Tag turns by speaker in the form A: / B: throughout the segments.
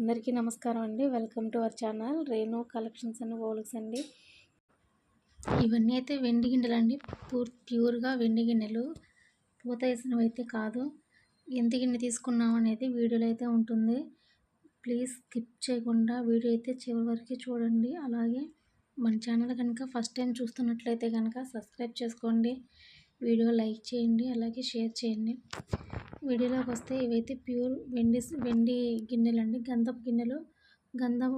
A: అందరికీ నమస్కారం అండి. Welcome to our channel Renu collections and volts అండి. ఇవన్నీ అయితే వెండి గిన్నెలు అండి పూర్ ప్యూర్గా వెండి గిన్నెలు. పూత వేసినవి అయితే కాదు. ఎంత గిన్నె తీసుకున్నాం అనేది వీడియోలో అయితే ఉంటుంది. ప్లీజ్ స్కిప్ చేయకుండా వీడియో అయితే చివరి వరకు చూడండి. అలాగే మన ఛానల్ కనుక ఫస్ట్ టైం చూస్తున్నట్లయితే కనుక సబ్స్క్రైబ్ చేసుకోండి. వీడియో లైక్ చేయండి అలాగే షేర్ చేయండి. వీడియోలోకి వస్తే ఇవైతే ప్యూర్ వెండి వెండి గిన్నెలు అండి గంధం గిన్నెలు. గంధం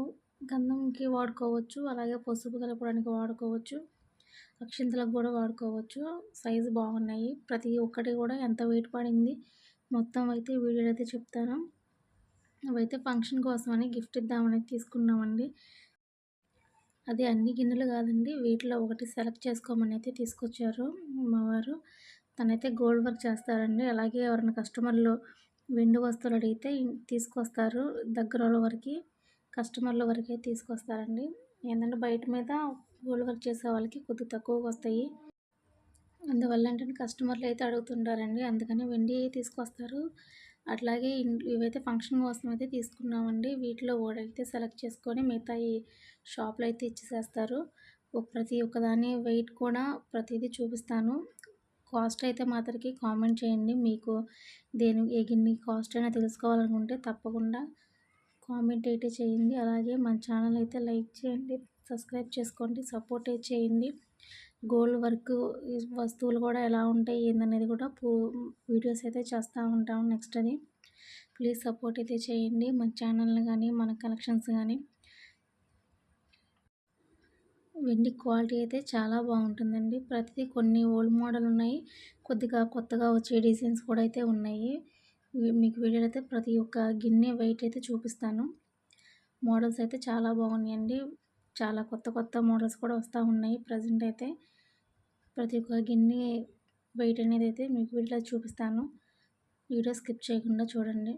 A: గంధంకి వాడుకోవచ్చు అలాగే పసుపు కలపడానికి వాడుకోవచ్చు అక్షింతలకు కూడా వాడుకోవచ్చు. సైజు బాగున్నాయి. ప్రతి ఒక్కటి కూడా ఎంత వెయిట్ పడింది మొత్తం అయితే వీడియోలో అయితే చెప్తాను. అవైతే ఫంక్షన్ కోసం అని గిఫ్ట్ ఇద్దామని తీసుకున్నామండి. అది అన్ని గిన్నెలు కాదండి. వీటిలో ఒకటి సెలెక్ట్ చేసుకోమని అయితే తీసుకొచ్చారు మా వారు. తనైతే గోల్డ్ వర్క్ చేస్తారండి. అలాగే ఎవరైనా కస్టమర్లు వెండి వస్తువులు అడిగితే తీసుకొస్తారు. దగ్గర వరకు కస్టమర్ల వరకే తీసుకొస్తారండి. ఏంటంటే బయట మీద గోల్డ్ వర్క్ చేసే వాళ్ళకి కొద్దిగా తక్కువగా వస్తాయి. అందువల్ల ఏంటంటే కస్టమర్లు అయితే అడుగుతుంటారండి. అందుకని వెండి తీసుకొస్తారు. అట్లాగే ఇవైతే ఫంక్షన్ కోసం అయితే తీసుకున్నామండి. వీటిలో ఓడైతే సెలెక్ట్ చేసుకొని మిగతా ఈ షాప్లో అయితే ఇచ్చేసేస్తారు. ప్రతి ఒక్కదాని వెయిట్ కూడా ప్రతిదీ చూపిస్తాను. కాస్ట్ అయితే మాత్రకి కామెంట్ చేయండి. మీకు దేని ఏ గిన్ని కాస్ట్ అయినా తెలుసుకోవాలనుకుంటే తప్పకుండా కామెంట్ అయితే చేయండి. అలాగే మన ఛానల్ అయితే లైక్ చేయండి సబ్స్క్రైబ్ చేసుకోండి సపోర్ట్ అయితే చేయండి. గోల్డ్ వర్క్ వస్తువులు కూడా ఎలా ఉంటాయి ఏందనేది కూడా పూ వీడియోస్ అయితే చేస్తూ ఉంటాం నెక్స్ట్ అది. ప్లీజ్ సపోర్ట్ అయితే చేయండి మన ఛానల్ని కానీ మన కలెక్షన్స్ కానీ. వెండి క్వాలిటీ అయితే చాలా బాగుంటుందండి. ప్రతిదీ కొన్ని ఓల్డ్ మోడల్ ఉన్నాయి కొద్దిగా కొత్తగా వచ్చే డిజైన్స్ కూడా అయితే ఉన్నాయి. మీకు వీడియో అయితే ప్రతి ఒక్క గిన్నె వెయిట్ అయితే చూపిస్తాను. మోడల్స్ అయితే చాలా బాగున్నాయండి. చాలా కొత్త కొత్త మోడల్స్ కూడా వస్తూ ఉన్నాయి ప్రజెంట్ అయితే. ప్రతి ఒక్క గిన్నె వెయిట్ అనేది అయితే మీకు వీటిలో చూపిస్తాను. వీడియో స్కిప్ చేయకుండా చూడండి.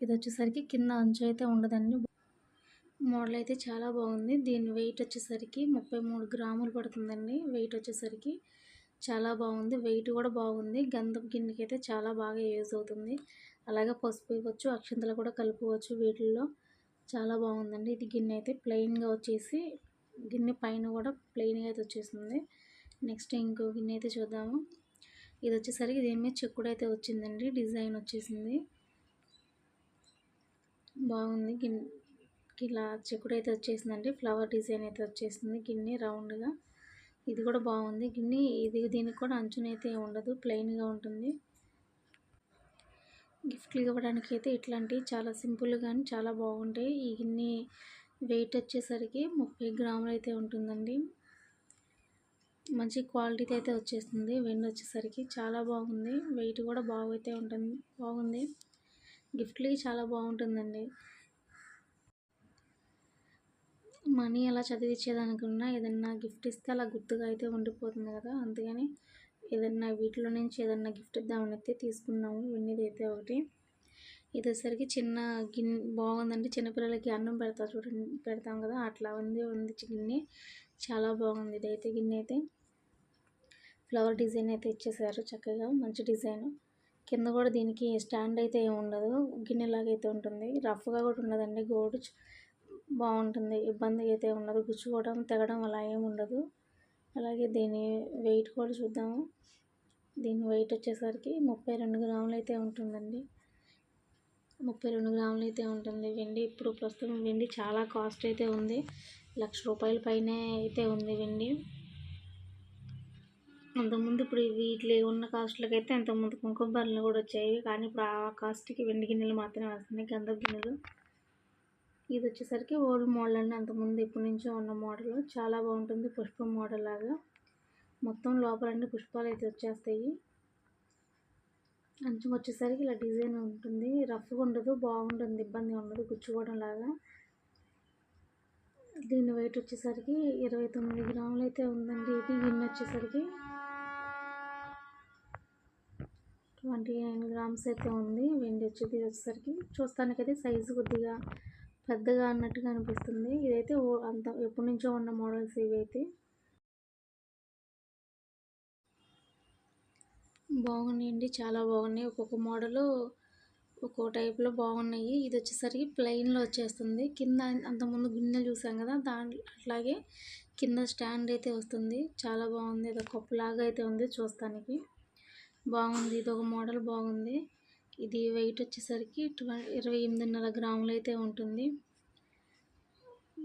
A: ఇది వచ్చేసరికి కింద అంచు అయితే ఉండదండి. మోడల్ అయితే చాలా బాగుంది. దీని వెయిట్ వచ్చేసరికి ముప్పై మూడు గ్రాములు పడుతుందండి. వెయిట్ వచ్చేసరికి చాలా బాగుంది. వెయిట్ కూడా బాగుంది. గంధం గిన్నెకి అయితే చాలా బాగా యూజ్ అవుతుంది. అలాగే పసుపు ఇవ్వచ్చు అక్షంతలు కూడా కలుపుకోవచ్చు వీటిల్లో. చాలా బాగుందండి. ఇది గిన్నె అయితే ప్లెయిన్గా వచ్చేసి గిన్నె పైన కూడా ప్లెయిన్గా అయితే వచ్చేసింది. నెక్స్ట్ ఇంకో గిన్నె అయితే చూద్దాము. ఇది వచ్చేసరికి దీని మీద చెక్కుడు అయితే వచ్చిందండి. డిజైన్ వచ్చేసింది. బాగుంది. గిన్నె ఇలా చెక్కుడు అయితే వచ్చేసిందండి. ఫ్లవర్ డిజైన్ అయితే వచ్చేసింది గిన్నె రౌండ్గా. ఇది కూడా బాగుంది. గిన్నె ఇది దీనికి కూడా అంచునైతే ఉండదు. ప్లెయిన్గా ఉంటుంది. గిఫ్ట్లు ఇవ్వడానికి అయితే ఇట్లాంటివి చాలా సింపుల్ కానీ చాలా బాగుంటాయి. ఈ వెయిట్ వచ్చేసరికి ముప్పై గ్రాములు అయితే ఉంటుందండి. మంచి క్వాలిటీ అయితే వచ్చేస్తుంది. వెండి వచ్చేసరికి చాలా బాగుంది. వెయిట్ కూడా బాగైతే ఉంటుంది బాగుంది. గిఫ్ట్లకి చాలా బాగుంటుందండి. మనీ అలా చదివించేదానికన్నా ఏదన్నా గిఫ్ట్ ఇస్తే అలా గుర్తుగా అయితే ఉండిపోతుంది కదా. అందుకని ఏదన్నా వీటిలో నుంచి ఏదన్నా గిఫ్ట్ ఇద్దామని అయితే తీసుకున్నాము. వెన్నీది అయితే ఒకటి. ఇది వచ్చేసరికి చిన్న గిన్నె బాగుందండి. చిన్నపిల్లలకి అన్నం పెడతా చూడండి. పెడతాం కదా అట్లా ఉంది ఉంది గిన్నె. చాలా బాగుంది ఇదైతే గిన్నె అయితే ఫ్లవర్ డిజైన్ అయితే ఇచ్చేసారు చక్కగా మంచి డిజైన్. కింద కూడా దీనికి స్టాండ్ అయితే ఏమి ఉండదు. గిన్నెలాగైతే ఉంటుంది. రఫ్గా కూడా ఉండదండి గోడు బాగుంటుంది. ఇబ్బంది అయితే ఉండదు. గుచ్చుకోవడం తెగడం అలా ఏమి ఉండదు. అలాగే దీని వెయిట్ కూడా చూద్దాము. దీని వెయిట్ వచ్చేసరికి ముప్పై రెండు గ్రాములు అయితే ఉంటుందండి. ముప్పై రెండు గ్రాములు అయితే ఉంటుంది. వెండి ఇప్పుడు ప్రస్తుతం వెండి చాలా కాస్ట్ అయితే ఉంది. లక్ష రూపాయల పైనే అయితే ఉంది వెండి. అంతకుముందు ఇప్పుడు వీటిలో ఉన్న కాస్ట్లకి అయితే అంతకుముందు కుంకుమ బర్రెలు కూడా వచ్చాయి. కానీ ఇప్పుడు ఆ కాస్ట్కి వెండి గిన్నెలు మాత్రమే వస్తున్నాయి. గంధపు గిన్నెలు. ఇది వచ్చేసరికి ఓల్డ్ మోడల్ అండి. అంతకుముందు ఇప్పటి నుంచో ఉన్న మోడల్. చాలా బాగుంటుంది. పుష్పం మోడల్ లాగా. మొత్తం లోపల అన్ని పుష్పాలు అయితే వచ్చేస్తాయి. అంచు వచ్చేసరికి ఇలా డిజైన్ ఉంటుంది. రఫ్గా ఉండదు బాగుంటుంది ఇబ్బంది ఉండదు గుచ్చుకోవడం లాగా. దీని వెయిట్ వచ్చేసరికి ఇరవై తొమ్మిది గ్రాములు అయితే ఉందండి. ఇది గిన్నె వచ్చేసరికి ట్వంటీ నైన్ గ్రామ్స్ అయితే ఉంది. వెండి వచ్చేది వచ్చేసరికి. చూస్తానికైతే సైజు కొద్దిగా పెద్దగా అన్నట్టుగా అనిపిస్తుంది. ఇదైతే అంత ఎప్పటి నుంచో ఉన్న మోడల్స్ ఇవైతే. బాగున్నాయండి. చాలా బాగున్నాయి. ఒక్కొక్క మోడలు ఒక్కో టైప్లో బాగున్నాయి. ఇది వచ్చేసరికి ప్లెయిన్లో వచ్చేస్తుంది. కింద అంతకుముందు గిన్నెలు చూసాం కదా దాంట్లో అట్లాగే కింద స్టాండ్ అయితే వస్తుంది. చాలా బాగుంది. ఇది కప్పులాగా అయితే ఉంది చూస్తానికి. బాగుంది. ఇది ఒక మోడల్ బాగుంది. ఇది వెయిట్ వచ్చేసరికి ఇరవై ఎనిమిదిన్నర గ్రాములు అయితే ఉంటుంది.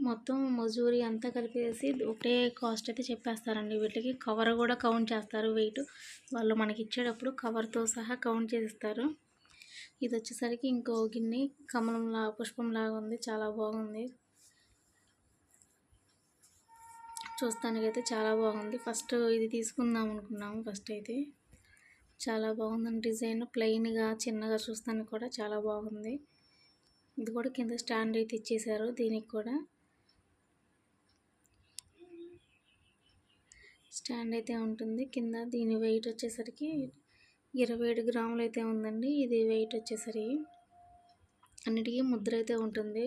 A: మొత్తం మజూరి అంతా కలిపేసి ఒకటే కాస్ట్ అయితే చెప్పేస్తారండి. వీటికి కవర్ కూడా కౌంట్ చేస్తారు. వెయిట్ వాళ్ళు మనకి ఇచ్చేటప్పుడు కవర్తో సహా కౌంట్ చేస్తారు. ఇది వచ్చేసరికి ఇంకో గిన్నె కమలంలా పుష్పంలాగా ఉంది. చాలా బాగుంది. చూస్తానికైతే చాలా బాగుంది. ఫస్ట్ ఇది తీసుకుందాం అనుకున్నాము. ఫస్ట్ అయితే చాలా బాగుందండి డిజైన్. ప్లెయిన్గా చిన్నగా చూస్తానికి కూడా చాలా బాగుంది. ఇది కూడా కింద స్టాండ్ అయితే ఇచ్చేసారు దీనికి కూడా. స్టాండ్ అయితే ఉంటుంది. కింద దీని వెయిట్ వచ్చేసరికి ఇరవై ఏడు గ్రాములు అయితే ఉందండి. ఇది వెయిట్ వచ్చేసరికి అన్నిటికీ ముద్ర అయితే ఉంటుంది.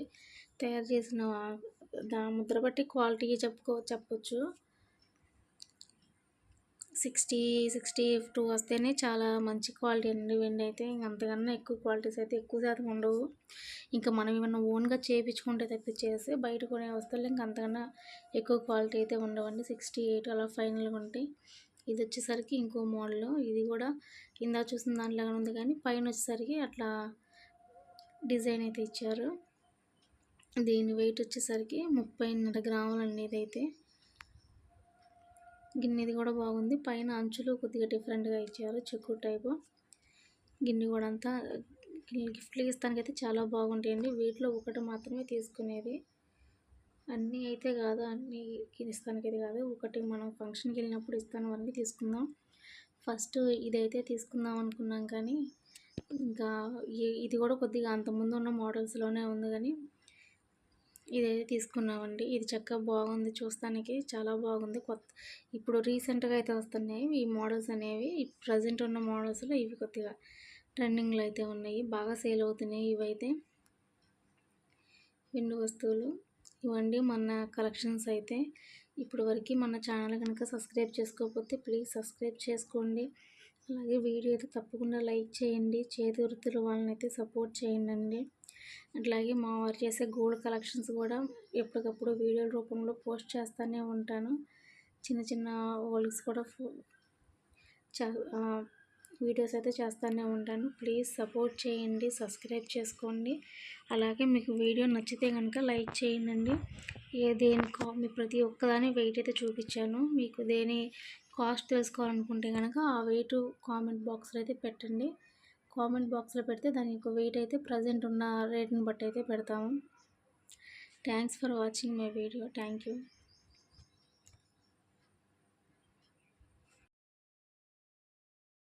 A: తయారు చేసిన దా ముద్ర బట్టి క్వాలిటీ చెప్పుకో చెప్పచ్చు. సిక్స్టీ సిక్స్టీ టూ వస్తేనే చాలా మంచి క్వాలిటీ అండి వెండి అయితే. ఇంక అంతకన్నా ఎక్కువ క్వాలిటీస్ అయితే ఎక్కువ శాతం ఉండవు. ఇంకా మనం ఏమన్నా ఓన్గా చేయించుకుంటే తప్పించేసి బయట కొనే వస్తువులు ఇంకా అంతకన్నా ఎక్కువ క్వాలిటీ అయితే ఉండవండి. సిక్స్టీ ఎయిట్ అలా ఫైనల్గా ఉంటాయి ఇది వచ్చేసరికి ఇంకో మోడల్. ఇది కూడా కింద చూసిన దాంట్లోనే ఉంది కానీ పైన వచ్చేసరికి అట్లా డిజైన్ అయితే ఇచ్చారు. దీని వెయిట్ వచ్చేసరికి ముప్పైన్నర గ్రాములు అండి ఇదైతే. గిన్నెది కూడా బాగుంది. పైన అంచులు కొద్దిగా డిఫరెంట్గా ఇచ్చారు. చెక్కు టైపు గిన్నె కూడా అంతా గిఫ్ట్లు ఇస్తానికైతే చాలా బాగుంటాయండి. వీటిలో ఒకటి మాత్రమే తీసుకునేది. అన్నీ అయితే కాదు అన్నీ ఇస్తానికైతే కాదు. ఒకటి మనం ఫంక్షన్కి వెళ్ళినప్పుడు ఇస్తాను అన్నీ తీసుకుందాం. ఫస్ట్ ఇదైతే తీసుకుందాం అనుకున్నాం కానీ ఇంకా ఇది కూడా కొద్దిగా అంతకుముందు ఉన్న మోడల్స్లోనే ఉంది కానీ ఇదైతే తీసుకున్నామండి. ఇది చక్కగా బాగుంది చూస్తానికి. చాలా బాగుంది. కొత్త ఇప్పుడు రీసెంట్గా అయితే వస్తున్నాయి. ఈ మోడల్స్ అనేవి ప్రజెంట్ ఉన్న మోడల్స్లో ఇవి కొద్దిగా ట్రెండింగ్లో అయితే ఉన్నాయి. బాగా సేల్ అవుతున్నాయి ఇవైతే. వెండి వస్తువులు ఇవ్వండి మన కలెక్షన్స్ అయితే. ఇప్పుడు వరకు మన ఛానల్ కనుక సబ్స్క్రైబ్ చేసుకోకపోతే ప్లీజ్ సబ్స్క్రైబ్ చేసుకోండి. అలాగే వీడియో అయితే తప్పకుండా లైక్ చేయండి. చేతి వృత్తుల వాళ్ళని అయితే సపోర్ట్ చేయండి అట్లాగే మా వారు చేసే గోల్డ్ కలెక్షన్స్ కూడా ఎప్పటికప్పుడు వీడియోల రూపంలో పోస్ట్ చేస్తూనే ఉంటాను. చిన్న చిన్న వర్క్స్ కూడా వీడియోస్ అయితే చేస్తూనే ఉంటాను. ప్లీజ్ సపోర్ట్ చేయండి సబ్స్క్రైబ్ చేసుకోండి. అలాగే మీకు వీడియో నచ్చితే కనుక లైక్ చేయండి ఏ దేని మీ ప్రతి ఒక్కదాని వెయిట్ అయితే చూపించాను. మీకు దేని కాస్ట్ తెలుసుకోవాలనుకుంటే కనుక ఆ వెయిట్ కామెంట్ బాక్స్లో అయితే పెట్టండి. కామెంట్ బాక్స్లో పెడితే దాని యొక్క వెయిట్ అయితే ప్రజెంట్ ఉన్న రేట్ని బట్టి అయితే పెడతాము. Thanks for watching my video thank you